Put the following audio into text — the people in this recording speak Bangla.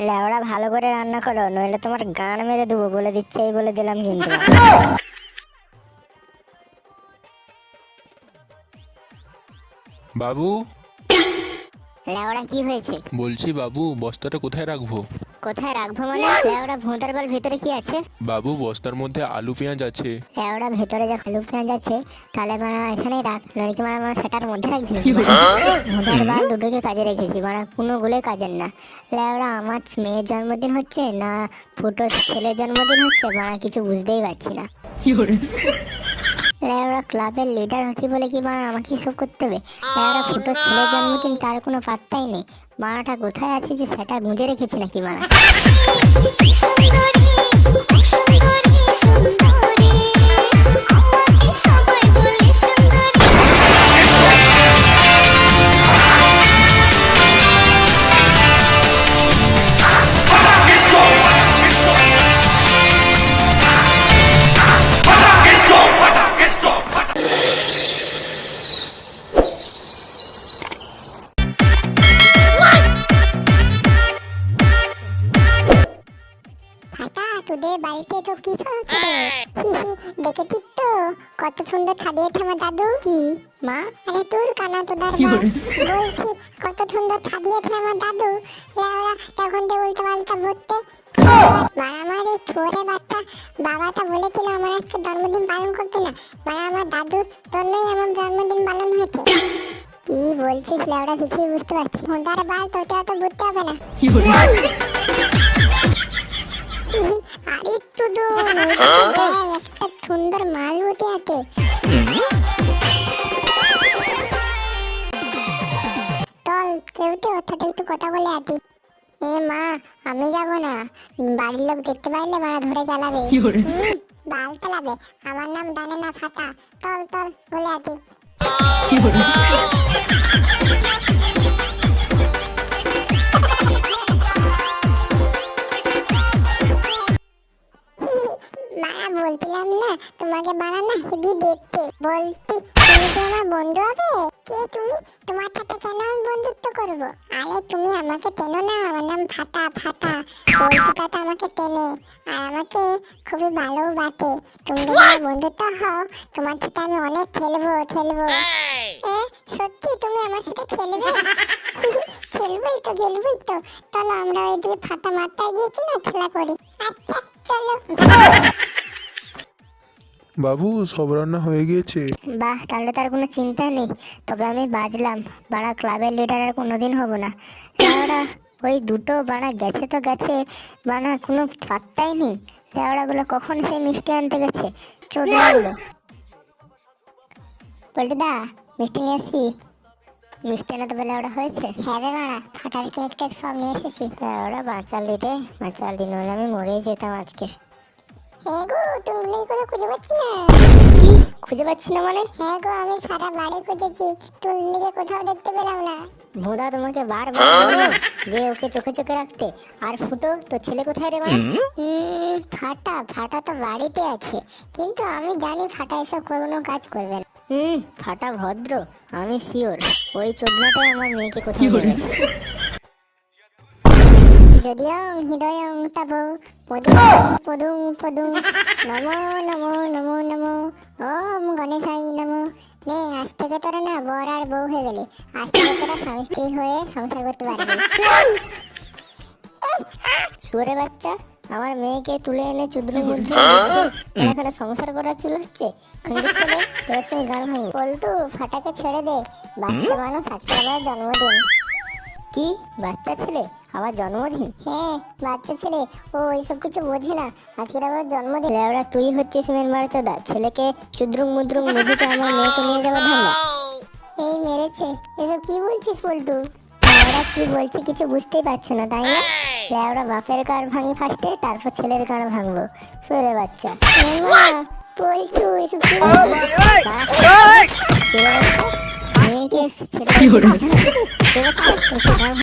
ভালো করে রান্না করো নইলে তোমার গান মেরে দেবো বলে দিচ্ছে এই বলে দিলাম কিন্তু। বাবু? লেওড়া কি হয়েছে? বলছি বাবু বস্তাটা কোথায় রাখব? কোথায় রাখব মানে? লেওড়া ভোঁতার বাল ভেতরে কি আছে? বাবু বস্তার মধ্যে আলু পেঁয়াজ আছে। লেওড়া ভেতরে যা আলু পেঁয়াজ আছে তাহলে মানে এখানেই রাখ নইলে কি মানে আমার সেটার মধ্যে রাখবি? নাকি ভোঁতার বাল দুটোকে কাজে রেখেছি মানে কোনো গুলো কাজের না। লেওড়া আমার মেয়ের জন্মদিন হচ্ছে না ফুটো ছেলের জন্মদিন হচ্ছে মানে কিছু বুঝতেই পারছি না। লেওড়া ক্লাবের লিডার হচ্ছি বলে কি মা আমাকে সব করতে হবে লেওড়া ফুটো ছেলে জন্মদিন তার কোনো পাত্তাই নেই মারাটা কোথায় আছে যে সেটা গুঁজে রেখেছে নাকি মারা তোদের বাড়িতে তো কি হচ্ছে দেখেছিস তো? কত সুন্দর সাজিয়েছে আমার দাদু। কি? মা? আরে তোর কানা তোদার মা। বলছি কত সুন্দর সাজিয়েছে আমার দাদু। লেওড়া তখন তো উল্টো পাল্টা মানে আমার এই ছোড়ে বাচ্চা। বাবাটা বলেছিল আমার আজকে জন্মদিন পালন করতে না। মানে আমার দাদুর জন্যই আমার জন্মদিন পালন হয়েছে। কি বলছিস লেওড়া কিছুই বুঝতে পারছি মোদার বাল তোতে অত বুঝতে হবে না। আরে তুদু একটা সুন্দর মালবতি আছে। চল কেউ তো ওর সাথে একটু কথা বলে আছি এ মা আমি যাব না। বাড়ির লোক দেখতে পাইলে মারা ধরে গেলাবে বাল চালাবে আমার নাম ডানে না ফাটা। তল তল বলে আছি তোমাকে বাড়া না হেভি দেখতে। বলতি তুমি কি আমার বন্ধু হবে? কে তুমি? তোমার সাথে কেন আমি বন্ধুত্ব করব? আরে তুমি আমাকে টেনো না আমার নাম ফাটা ফাটা। বলছি কথা আমাকে টেনে আর আমাকে খুবই ভালো বাটে তুমি যদি আমার বন্ধুত্ব হও তোমার সাথে আমি অনেক খেলব খেলব। এ, সত্যি তুমি আমার সাথে খেলবে? খেলবোই তো খেলবোই তো। চলো আমরা ওই দিয়ে ফাটা মাথায় গিয়ে কিনা খেলা করি? আচ্ছা চলো। বাবু সব রান্না হয়ে গিয়েছে? বাহ তাহলে তার কোনো চিন্তা নেই। তবে আমি বাজলাম। বাড়া ক্লাবের লিডার আর কোনোদিন হব না। লেওড়া ওই দুটো বাড়া গেছে তো গেছে। বাড়া কোনো পাত্তাই নেই। লেওড়াগুলো কখন সেই মিষ্টি আনতে গেছে? চোদ্দাগুলো পল্টুদা মিষ্টি নিয়ে এসছি মিষ্টি এনে তো বেলা ওটা হয়েছে? হ্যাঁ রে মারা ফাটার কেক টেক সব নিয়ে এসেছি। ওরা বাঁচালি রে বাঁচালি নইলে আমি মরেই যেতাম আজকে হ্যাঁ গো টুনটুনি করে খুঁজে পাচ্ছি না। কি? খুঁজে পাচ্ছি না মানে? হ্যাঁ গো আমি সারা বাড়ি খুঁজেছি টুনটুনিকে কোথাও দেখতে পেলাম না। ভোদা তোমাকে বারবার বলল যে ওকে চোখে চোখে রাখতে। আর ফুটো তো ছেলে কোথায় রে ফাটা ফাটা তো বাড়িতে আছে। কিন্তু আমি জানি ফাটা এসব কোনো কাজ করবে না। হুম ফাটা ভদ্র আমি শিওর। ওই চোদনাটাই আমার মেয়েকে কোথায় নিয়ে গেছে। যদিও হৃদয়ং তব পদুং পদুং পদুং নমো নমো নমো নমো ওম গণেশাই নমো। নে আজ থেকে তোরা না বর আর বউ হয়ে গেলি। আজ থেকে তোরা স্বামী স্ত্রী হয়ে সংসার করতে পারবি। সুরে বাচ্চা আমার মেয়েকে তুলে এনে চুদ্র মুদ্র এখানে সংসার করার চুল হচ্ছে। খন্ডিত ছেলে তোর আজকে গান পল্টু ফাটাকে ছেড়ে দে। বাচ্চা মানুষ আজকে আমার জন্মদিন। কি? বাচ্চা ছেলে? আমার জন্মদিন? হ্যাঁ বাচ্চা ছেলে। ও এইসব কিছু বোঝে না। আজকের আমার জন্মদিন। লেওড়া তুই হচ্ছিস মেন মারচোদা। ছেলেকে চুদ্রুং মুদ্রুং বুঝিতে আমার মেয়েকে নিয়ে যাব ধান্দা এই মেরেছে। এসব কি বলছিস পল্টু? লেওড়া কি বলছি কিছু বুঝতেই পারছ না তাই না? লেওড়া বাপের কার ভাঙি ফার্স্টে তারপর ছেলের কার ভাঙবো। সুরে বাচ্চা। পল্টু এসব কি বলছিস? মেয়েকে ছেলে